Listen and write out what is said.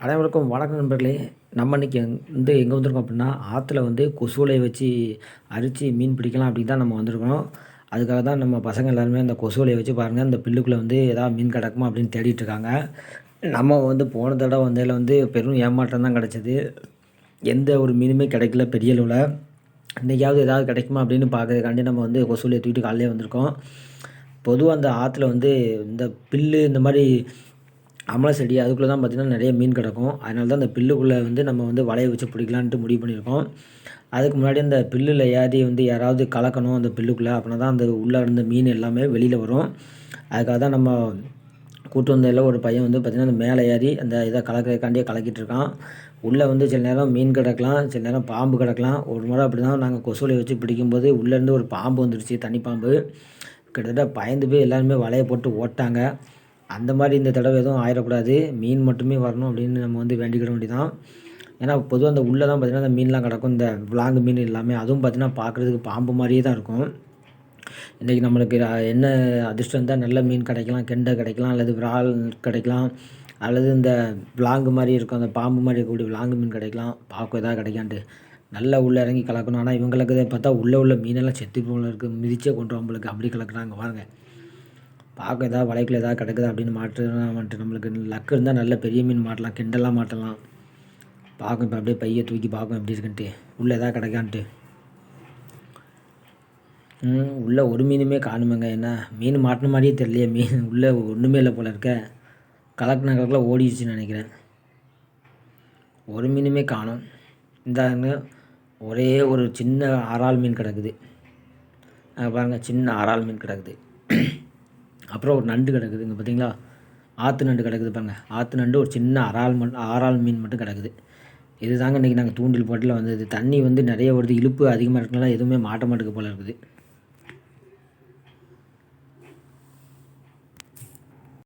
அனைவருக்கும் வணக்கம் நண்பர்களே. நம்ம இன்றைக்கி வந்து எங்கே வந்திருக்கோம் அப்படின்னா ஆற்றுல வந்து கொசுவலையை வச்சு அரித்து மீன் பிடிக்கலாம் அப்படின்னு தான் நம்ம வந்திருக்கோம். அதுக்காக தான் நம்ம பசங்க எல்லாருமே அந்த கொசுவலையை வச்சு பாருங்கள் அந்த பில்லுக்குள்ளே வந்து எதாவது மீன் கிடக்குமா அப்படின்னு தேடிட்டு இருக்காங்க. நம்ம வந்து போன தடவை வந்ததில் வந்து பெரும் ஏமாற்றம் தான் கிடச்சிது. எந்த ஒரு மீனுமே கிடைக்கல பெரிய அளவில். இன்றைக்காவது ஏதாவது கிடைக்குமா அப்படின்னு பார்க்கறதுக்காண்டி நம்ம வந்து கொசுவலையை தூக்கிட்டு காலையிலே வந்திருக்கோம். பொதுவாக அந்த ஆற்றுல வந்து இந்த பில்லு இந்த மாதிரி அமலை செடி அதுக்குள்ளே தான் பார்த்திங்கன்னா நிறைய மீன் கிடக்கும். அதனால தான் அந்த பில்லுக்குள்ளே வந்து நம்ம வந்து வலையை வச்சு பிடிக்கலான்ட்டு முடிவு பண்ணியிருக்கோம். அதுக்கு முன்னாடி அந்த பில்லில் ஏறி வந்து யாராவது கலக்கணும் அந்த பில்லுக்குள்ளே அப்படின்னா தான் அந்த உள்ளே இருந்த மீன் எல்லாமே வெளியில் வரும். அதுக்காக தான் நம்ம கூட்டு வந்ததில் ஒரு பையன் வந்து பார்த்திங்கன்னா அந்த மேலே ஏறி அந்த இதை கலக்கிறதுக்காண்டியே கலக்கிட்டு இருக்கான். உள்ளே வந்து சில நேரம் மீன் கிடக்கலாம் சில நேரம் பாம்பு கிடக்கலாம். ஒரு முறை அப்படி தான் நாங்கள் கொசுவலையை வச்சு பிடிக்கும்போது உள்ளேருந்து ஒரு பாம்பு வந்துடுச்சு தனி பாம்பு. கிட்டத்தட்ட பயந்து போய் எல்லாருமே வலையை போட்டு ஓட்டாங்க. அந்த மாதிரி இந்த தடவை எதுவும் ஆயிடக்கூடாது மீன் மட்டுமே வரணும் அப்படின்னு நம்ம வந்து வேண்டிக்கிட வேண்டியதான் ஏன்னா பொதுவாக அந்த உள்ளே தான் பார்த்திங்கன்னா அந்த மீன்லாம் கிடக்கும். இந்த விலாங்கு மீன் எல்லாமே அதுவும் பார்த்திங்கன்னா பார்க்குறதுக்கு பாம்பு மாதிரியே தான் இருக்கும். இன்றைக்கி நம்மளுக்கு என்ன அதிர்ஷ்டம் இருந்தால் நல்ல மீன் கிடைக்கலாம் கெண்டை கிடைக்கலாம் அல்லது விரால் கிடைக்கலாம் அல்லது இந்த விலாங்கு மாதிரி இருக்கும் அந்த பாம்பு மாதிரி இருக்கக்கூடிய விலாங்கு மீன் கிடைக்கலாம் பார்க்க எதாவது கிடைக்கான்ட்டு. நல்லா உள்ளே இறங்கி கலக்கணும். ஆனால் இவங்களுக்கு பார்த்தா உள்ளே உள்ள மீனெல்லாம் செத்து போல இருக்குது மிதிச்சே கொண்டு நம்மளுக்கு அப்படி கலக்குறாங்க. பாருங்கள் பார்க்க எதாவது வலைக்குள்ள ஏதாவது கிடக்குதா அப்படின்னு மாட்டு நம்மளுக்கு லக்கு இருந்தால் நல்ல பெரிய மீன் மாட்டலாம் கிண்டெல்லாம் மாட்டலாம். பார்க்கும் இப்போ அப்படியே பையை தூக்கி பார்க்கும் எப்படி இருக்குன்ட்டு. உள்ளே எதாவது கிடக்கான்ட்டு. உள்ளே ஒரு மீனுமே காணுமேங்க. என்ன மீன் மாட்டின மாதிரியே தெரியலையே மீன் உள்ளே ஒன்றுமே இல்லை போல இருக்க. கலக்கின கலக்கில் ஓடிடுச்சுன்னு நினைக்கிறேன். ஒரு மீனுமே காணும். இந்தாங்க ஒரே ஒரு சின்ன ஆறால் மீன் கிடக்குது. பாருங்கள் சின்ன ஆறால் மீன் கிடக்குது. அப்புறம் ஒரு நண்டு கிடக்குது இங்கே பார்த்தீங்களா? ஆற்று நண்டு கிடக்குது பாருங்க. ஆற்று நண்டு ஒரு சின்ன அறால் மட்டும் ஆறால் மீன் மட்டும் கிடக்குது. இது தாங்க இன்றைக்கி நாங்கள் தூண்டில் போட்டில் வந்தது. தண்ணி வந்து நிறைய வருது. இழுப்பு அதிகமாக இருக்கனால எதுவுமே மாட்ட மாட்டுக்கு போல் இருக்குது.